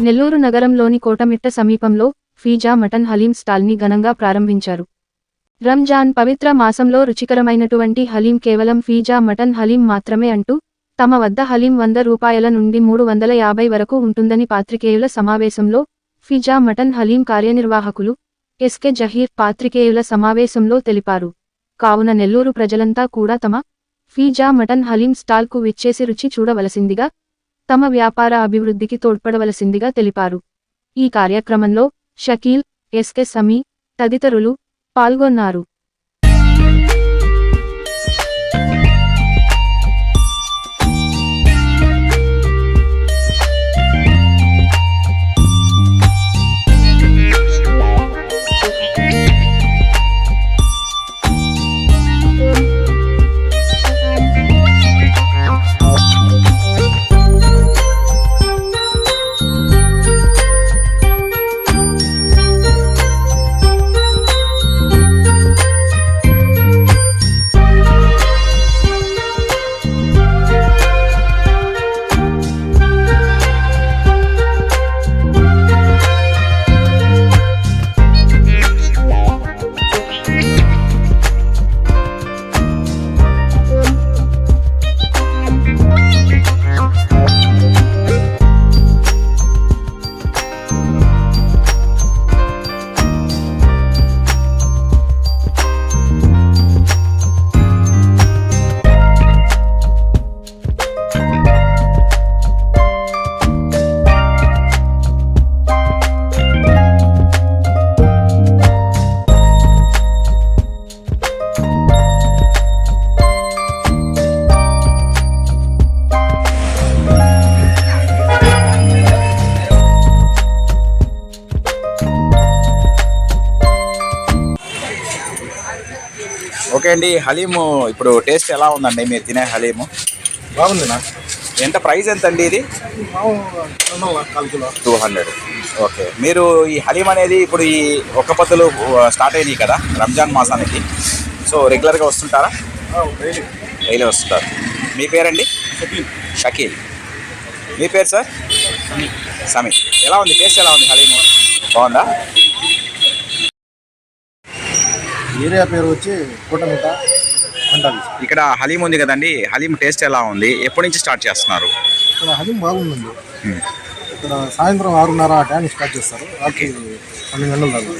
నెల్లూరు నగరంలోని కోటమిట్ట సమీపంలో ఫీజా మటన్ హలీం స్టాల్ని ఘనంగా ప్రారంభించారు. రంజాన్ పవిత్ర మాసంలో రుచికరమైనటువంటి హలీం కేవలం ఫీజా మటన్ హలీం మాత్రమే అంటూ తమ వద్ద హలీం వంద రూపాయల నుండి మూడు వందల యాభై వరకు ఉంటుందని పాత్రికేయుల సమావేశంలో ఫిజా మటన్ హలీం కార్యనిర్వాహకులు ఎస్కే జహీర్ పాత్రికేయుల సమావేశంలో తెలిపారు. కావున నెల్లూరు ప్రజలంతా కూడా తమ ఫీజా మటన్ హలీం స్టాల్కు విచ్చేసి రుచి చూడవలసిందిగా తమ వ్యాపార అభివృద్ధికి తోడ్పడవలసిందిగా తెలిపారు. ఈ కార్యక్రమంలో షకీల్ ఎస్కే సమీ తదితరులు పాల్గొన్నారు. ఓకే అండి హలీము ఇప్పుడు టేస్ట్ ఎలా ఉందండి? మీరు తినే హలీము? బాగుంది నా ఎంత ప్రైస్ ఎంత అండి ఇది టూ హండ్రెడ్. ఓకే. మీరు ఈ హలీం అనేది ఇప్పుడు ఈ ఒక్క పత్తులు స్టార్ట్ అయినాయి కదా రంజాన్ మాసానికి. సో రెగ్యులర్గా వస్తుంటారా? డైలీ. వస్తుంటారు. మీ పేరండి? షకీల్. మీ పేరు సార్? సమీ ఎలా ఉంది? టేస్ట్ ఎలా ఉంది హలీము? బాగుందా? ఏరియా పేరు వచ్చి కూటమిట అంటారు ఇక్కడ హలీం ఉంది కదండి హలీం టేస్ట్ ఎలా ఉంది? ఎప్పటి నుంచి స్టార్ట్ చేస్తున్నారు? ఇక్కడ హలీం బాగుందండి. ఇక్కడ సాయంత్రం ఆరున్నర ఆ టైం స్టార్ట్ చేస్తారు రాత్రి పన్నెండు గంటల దాకా.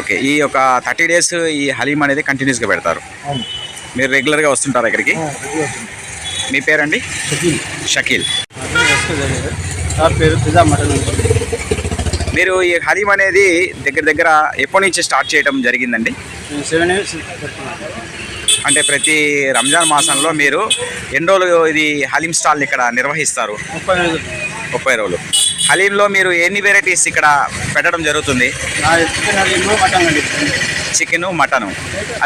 ఓకే. ఈ ఒక థర్టీ డేస్ ఈ హలీం అనేది కంటిన్యూస్గా పెడతారు. అవును. మీరు రెగ్యులర్గా వస్తుంటారు ఇక్కడికి? మీ పేరండి? షకీల్. షకీల్. సార్ పేరు పిజ్జా మటన్. మీరు ఈ హలీం అనేది దగ్గర దగ్గర ఎప్పటి నుంచి స్టార్ట్ చేయడం జరిగిందండి? సెవెన్ ఇయర్స్ అంటే ప్రతి రంజాన్ మాసంలో మీరు ఎన్ని రోజులు ఇది హలీం స్టాల్ ఇక్కడ నిర్వహిస్తారు? ముప్పై ఐదు ముప్పై రోజులు. హలీంలో మీరు ఎన్ని వెరైటీస్ ఇక్కడ పెట్టడం జరుగుతుంది? Chicken mutton.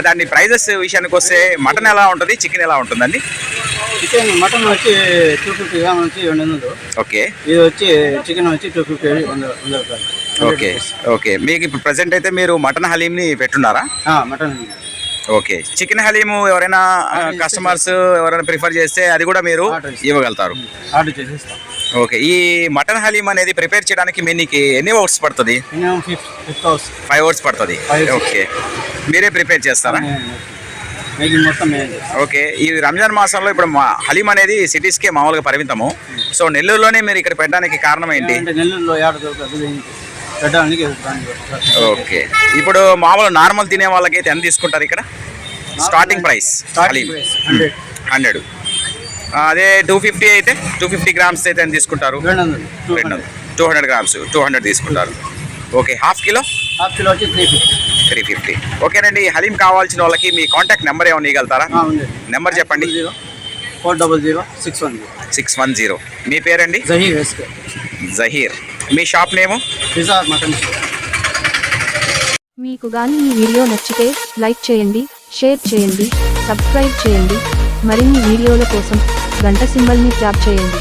దాని ప్రైజెస్ విషయానికి వస్తే మటన్ ఎలా ఉంటుంది చికెన్ ఎలా ఉంటుందండి? చికెన్ మటన్ వచ్చి టూ ఫిఫ్టీ గ్రామ్ వచ్చి రెండు వందలు. ఓకే. ఇది వచ్చి చికెన్ వచ్చి టూ ఫిఫ్టీ వంద వంద రూపాయలు. ఓకే. ఓకే. మీకు ఇప్పుడు ప్రజెంట్ అయితే మీరు మటన్ హలీంని పెట్టున్నారా? Mutton okay. చికెన్ హలీము ఎవరైనా కస్టమర్స్ ఎవరైనా ప్రిఫర్ చేస్తే అది కూడా మీరు. ఇవ్వగలుగుతారు. ఆర్డర్ చేసేస్తాం. ఓకే. ఈ మటన్ హలీం అనేది ప్రిపేర్ చేయడానికి మీకు ఎన్ని అవర్స్ పడుతుంది? ఫైవ్ అవర్స్ పడుతుంది. ఓకే. మీరే ప్రిపేర్ చేస్తారా? ఓకే ఈ రంజాన్ మాసంలో ఇప్పుడు మా హలీం అనేది సిటీస్కే మామూలుగా పరిమితము. సో నెల్లూరులోనే మీరు ఇక్కడ పెట్టడానికి కారణం ఏంటి? నెల్లూరులో పెట్టడానికి ఓకే. ఇప్పుడు మామూలు నార్మల్ తినే వాళ్ళకి అయితే ఎంత తీసుకుంటారు ఇక్కడ? Starting price haleem. హండ్రెడ్. అదే టూ ఫిఫ్టీ అయితే టూ ఫిఫ్టీ గ్రామ్స్ అయితే ఎంత తీసుకుంటారు? Two hundred grams two hundred తీసుకుంటారు. Okay half kilo half kilo వచ్చి త్రీ ఫిఫ్టీ త్రీ ఫిఫ్టీ ఓకేనండి హలీం కావాల్సిన వాళ్ళకి మీ కాంటాక్ట్ నెంబర్ ఏమైనా ఇవ్వగలుగుతారా ఉంది. నెంబర్ చెప్పండి. Zero four double zero six one zero six one zero మీ పేరండి? జహీర్ జహీర్. మీ షాప్ నేము? మీకు గాని ఈ వీడియో నచ్చితే లైక్ చేయండి షేర్ చేయండి సబ్స్క్రైబ్ చేయండి. మరిన్ని వీడియోల కోసం గంట సింబల్ని ట్యాప్ చేయండి.